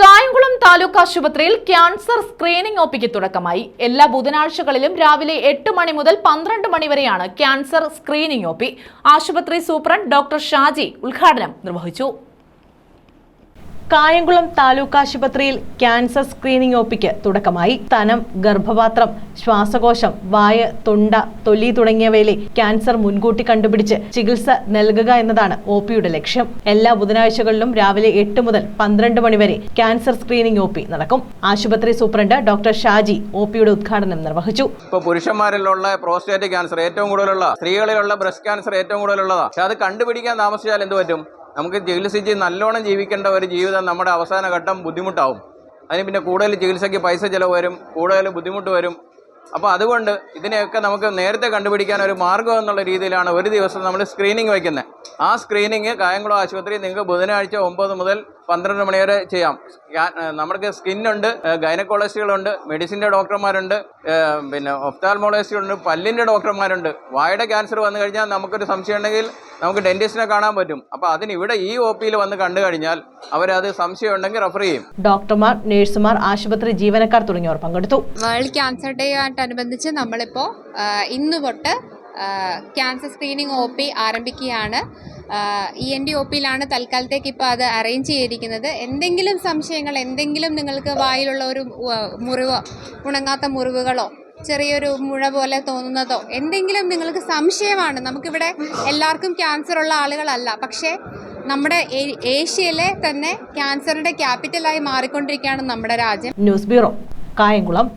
കായംകുളം താലൂക്ക് ആശുപത്രിയിൽ cancer screening ഒപ്പിക്ക് തുടക്കമായി. എല്ലാ ബുധനാഴ്ചകളിലും രാവിലെ എട്ട് മണി മുതൽ പന്ത്രണ്ട് മണി വരെയാണ് ക്യാൻസർ സ്ക്രീനിംഗ് ഒപ്പി ആശുപത്രി സൂപ്രണ്ട് ഡോക്ടർ ഷാജി ഉദ്ഘാടനം നിർവഹിച്ചു. കായംകുളം താലൂക്ക് ആശുപത്രിയിൽ ക്യാൻസർ സ്ക്രീനിംഗ് ഒപ്പിക്ക് തുടക്കമായി. തനം ഗർഭപാത്രം ശ്വാസകോശം വായ തൊണ്ട തൊലി തുടങ്ങിയവയിലെ ക്യാൻസർ മുൻകൂട്ടി കണ്ടുപിടിച്ച് ചികിത്സ നൽകുക എന്നതാണ് ഒ പിയുടെ ലക്ഷ്യം. എല്ലാ ബുധനാഴ്ചകളിലും രാവിലെ എട്ട് മുതൽ പന്ത്രണ്ട് മണിവരെ ക്യാൻസർ സ്ക്രീനിംഗ് ഒ പി നടക്കും. ആശുപത്രി സൂപ്രണ്ട് ഡോക്ടർ ഷാജി ഒ പിയുടെ ഉദ്ഘാടനം നിർവഹിച്ചു. ഇപ്പോൾ പുരുഷന്മാരിലുള്ള പ്രോസ്റ്റേറ്റ് ക്യാൻസർ ഏറ്റവും കൂടുതലുള്ള സ്ത്രീകളിലുള്ള ബ്രസ്റ്റ് ക്യാൻസർ ഏറ്റവും കൂടുതലുള്ളതാണ് പക്ഷെ അത് കണ്ടുപിടിക്കാൻ താമസിച്ചാൽ എന്ത് പറ്റും? നമുക്ക് ചികിത്സിച്ച് നല്ലോണം ജീവിക്കേണ്ട ഒരു ജീവിതം നമ്മുടെ അവസാന ഘട്ടം ബുദ്ധിമുട്ടാവും. അതിന് പിന്നെ കൂടുതൽ ചികിത്സയ്ക്ക് പൈസ ചിലവ് വരും കൂടുതൽ ബുദ്ധിമുട്ട് വരും. അപ്പോൾ അതുകൊണ്ട് ഇതിനെയൊക്കെ നമുക്ക് നേരത്തെ കണ്ടുപിടിക്കാൻ ഒരു മാർഗം എന്നുള്ള രീതിയിലാണ് ഒരു ദിവസം നമ്മൾ സ്ക്രീനിങ് വയ്ക്കുന്നത് ആ സ്ക്രീനിങ് കായംകുളം ആശുപത്രി നിങ്ങൾക്ക് ബുധനാഴ്ച ഒമ്പത് മുതൽ പന്ത്രണ്ട് മണി വരെ ചെയ്യാം. നമുക്ക് സ്കിന്നുണ്ട് ഗൈനക്കോളജിസ്റ്റുകളുണ്ട് മെഡിസിന്റെ ഡോക്ടർമാരുണ്ട് പിന്നെ ഒഫ്താൽമോളജിസ്റ്റുകളുണ്ട് പല്ലിന്റെ ഡോക്ടർമാരുണ്ട്. വായുടെ ക്യാൻസർ വന്നു കഴിഞ്ഞാൽ നമുക്കൊരു സംശയം ഉണ്ടെങ്കിൽ നമുക്ക് ഡെന്റിസ്റ്റിനെ കാണാൻ പറ്റും. അപ്പോൾ അതിന് ഇവിടെ ഈ ഒ പിയിൽ വന്ന് കണ്ടു കഴിഞ്ഞാൽ അവരത് സംശയം ഉണ്ടെങ്കിൽ റെഫർ ചെയ്യും. ഡോക്ടർമാർ നഴ്സുമാർ ആശുപത്രി ജീവനക്കാർ തുടങ്ങിയവർ പങ്കെടുത്തു. വേൾഡ് ക്യാൻസർ ഡേ ആയിട്ടനുബന്ധിച്ച് നമ്മളിപ്പോൾ ഇന്ന് തൊട്ട് ക്യാൻസർ സ്ക്രീനിങ് ഒ പി ആരംഭിക്കുകയാണ്. ഇ എൻ ഡി ഒ പിയിലാണ് തൽക്കാലത്തേക്ക് ഇപ്പോൾ അത് അറേഞ്ച് ചെയ്തിരിക്കുന്നത്. എന്തെങ്കിലും സംശയങ്ങൾ എന്തെങ്കിലും നിങ്ങൾക്ക് വായിലുള്ള ഒരു മുറിവ് ഉണങ്ങാത്ത മുറിവുകളോ ചെറിയൊരു മുഴ പോലെ തോന്നുന്നതോ എന്തെങ്കിലും നിങ്ങൾക്ക് സംശയമാണ്. നമുക്കിവിടെ എല്ലാവർക്കും ക്യാൻസർ ഉള്ള ആളുകളല്ല. പക്ഷേ നമ്മുടെ ഏഷ്യയിലെ തന്നെ ക്യാൻസറിന്റെ ക്യാപിറ്റലായി മാറിക്കൊണ്ടിരിക്കുകയാണ് നമ്മുടെ രാജ്യം. News bureau Kayamkulam.